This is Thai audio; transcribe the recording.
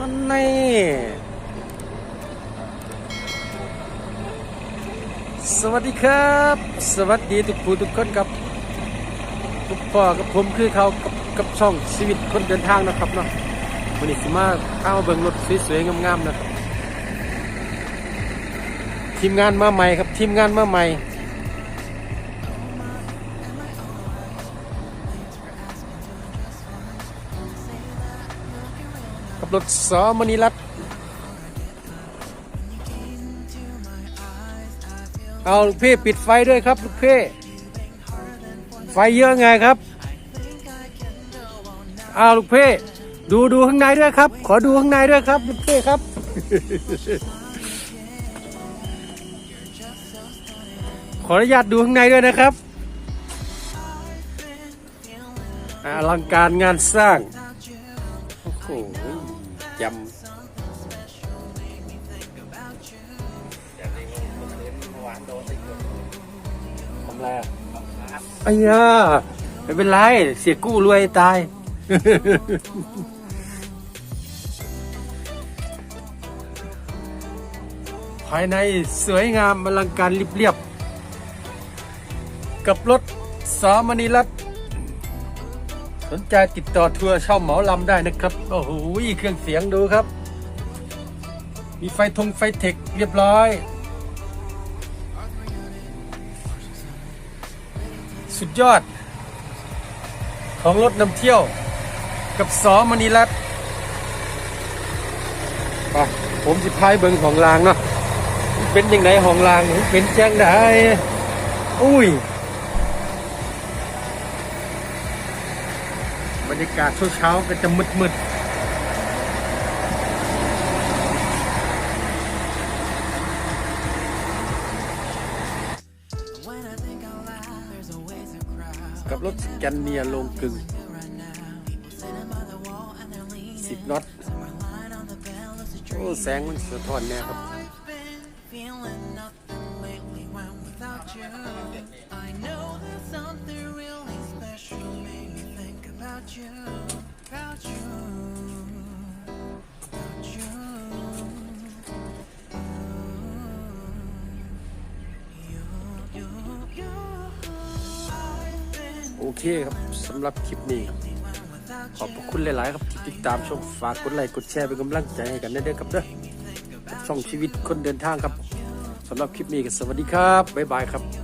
นี่สวัสดีครับ สวัสดีทุกผู้ทุกคนครับทุกพ่อกับผมคือเขากับกับช่องชีวิตคนเดินทางนะครับเนาะวันนี้สิมาข้ามาเบิ่งรถสวยๆงามๆนะครับทีมงานมาใหม่ครับทีมงานมาใหม่ รถสอมณีรัตเอาลูกพี่ปิดไฟด้วยครับลูกพี่ไฟเยอะไงครับเอาลูกพี่ดูดูข้างในด้วยครับ ขอดูข้างในด้วยครับลูกพี่ครับ ขออนุญาตดูข้างในด้วยนะครับอลังการงานสร้าง โอ้โห จำทำไรอะไอ้ยาไม่เป็นไร เสียกู้รวยตาย ภายในสวยงามอลังการเรียบๆกับรถสามณีรัตน์ สนใจติดต่อทัวร์เช่าเหมาลำได้นะครับ โอ้โหเครื่องเสียงดูครับ มีไฟทงไฟเทคเรียบร้อย สุดยอด ของรถนำเที่ยว กับสอมณีรัตน์ไปผมสิพายเบิงของรางเนาะเป็นยังไงของรางเป็นแจ้งได้อุ้ย บรรยากาศเช้าๆก็จะมืดๆกับรถสแกนเนียลงกึ่งสิบน็อต โอ้ แสงมันสะท้อนแน่ครับ โอเคครับสำหรับคลิปนี้ ขอบพระคุณหลาย ๆ ครับที่ติดตามชมฝากกดไลค์กดแชร์เป็นกำลังใจให้กันได้วยครับเด้อกับช่องชีวิตคนเดินทางครับสำหรับคลิปนี้ก็สวัสดีครับบ๊ายบายครับ